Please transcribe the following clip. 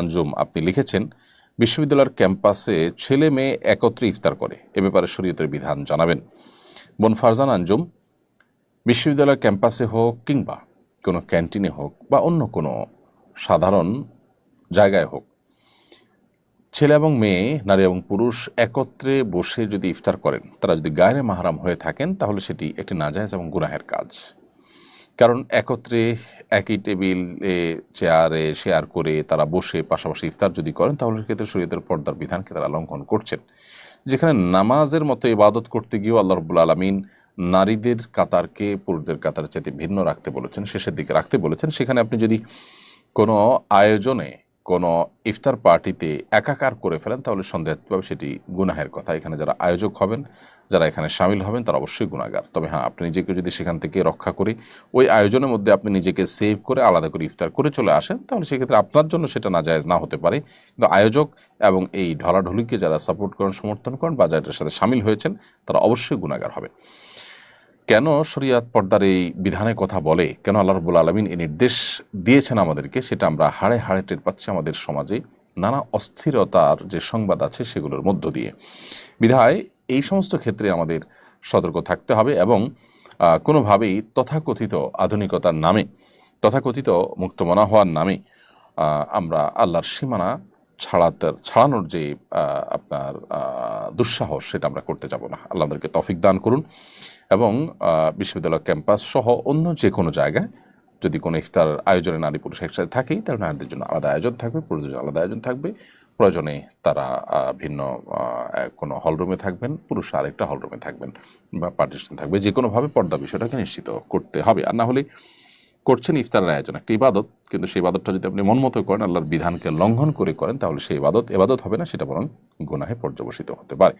আঞ্জুম, আপনি লিখেছেন, বিশ্ববিদ্যালয়ের ক্যাম্পাসে ছেলে মেয়ে একত্রে ইফতার করে। এ ব্যাপারে শরীয়তের বিধান জানাবেন। বোন ফারজান আঞ্জুম, বিশ্ববিদ্যালয়ের ক্যাম্পাসে হোক কিংবা কোনো ক্যান্টিনে হোক বা অন্য কোনো সাধারণ জায়গায় হোক, ছেলে এবং মেয়ে, নারী এবং পুরুষ একত্রে বসে যদি ইফতার করেন, তারা যদি গায়ে মাহারাম হয়ে থাকেন, তাহলে সেটি একটি নাজায়জ এবং গুনাহের কাজ। কারণ একত্রে একই টেবিলে চেয়ারে শেয়ার করে তারা বসে পাশাপাশি ইফতার যদি করেন, তাহলে সেক্ষেত্রে শরীয়তের পর্দার বিধানকে তারা লঙ্ঘন করছেন। যেখানে নামাজের মতো ইবাদত করতে গিয়েও আল্লাহ রবুল আলমিন নারীদের কাতারকে পুরুষদের কাতার চাইতে ভিন্ন রাখতে বলেছেন, শেষের দিকে রাখতে বলেছেন। সেখানে আপনি যদি কোনো আয়োজনে কোনো ইফতার পার্টিতে একাকার করে ফেলেন, তাহলে সন্দেহভাবে সেটি গুনাহের কথা। এখানে যারা আয়োজক হবেন, যারা এখানে সামিল হবেন, তারা অবশ্যই গুণাগার তবে হ্যাঁ আপনি নিজেকে যদি সেখান থেকে রক্ষা করে, ওই আয়োজনের মধ্যে আপনি নিজেকে সেভ করে আলাদা করে ইফতার করে চলে আসেন, তাহলে সেক্ষেত্রে আপনার জন্য সেটা নাজায়জ না হতে পারে। কিন্তু আয়োজক এবং এই ঢলাঢলিকে যারা সাপোর্ট করেন, সমর্থন করেন বা যাদের সাথে সামিল হয়েছেন, তারা অবশ্যই গুণাগার হবে। কেন শরিয়াত পর্দার এই বিধানের কথা বলে? কেন আল্লাহ রবুল আলমিন এই নির্দেশ দিয়েছেন আমাদেরকে? সেটা আমরা হাড়ে হাড়ে টের পাচ্ছি আমাদের সমাজে। নানা অস্থিরতার যে সংবাদ আছে সেগুলোর মধ্য দিয়ে। বিধায় এই সমস্ত ক্ষেত্রে আমাদের সতর্ক থাকতে হবে এবং কোনোভাবেই তথাকথিত আধুনিকতার নামে, তথাকথিত মুক্তমনা হওয়ার নামে আমরা আল্লাহর সীমানা ছাড়াতে, ছাড়ানোর যে আপনার দুঃসাহস সেটা আমরা করতে যাব না। আল্লাহ আমাদেরকে তফিক দান করুন এবং বিশ্ববিদ্যালয় ক্যাম্পাস সহ অন্য যে কোনো জায়গায় যদি কোনো ইফতার আয়োজনে নারী পুরুষ একসাথে থাকেই, তাহলে নারীদের জন্য আলাদা আয়োজন থাকবে, পুরুষদের জন্য আলাদা আয়োজন থাকবে। প্রয়োজনে তারা ভিন্ন কোনো হলরুমে থাকবেন, পুরুষ আরেকটা হলরুমে থাকবেন বা পার্টিশন থাকবে যে কোনোভাবে পর্দা বিষয়টাকে নিশ্চিত করতে হবে। আর না হলে করছেন ইফতারের আয়োজন। একটা ইবাদত, কিন্তু সেই ইবাদতটা যদি আপনি মন মতো করেন, আল্লাহর বিধানকে লঙ্ঘন করে করেন, তাহলে সেই ইবাদত, এবাদত হবে না, সেটা বরং গুনাহে পর্যবসিত হতে পারে।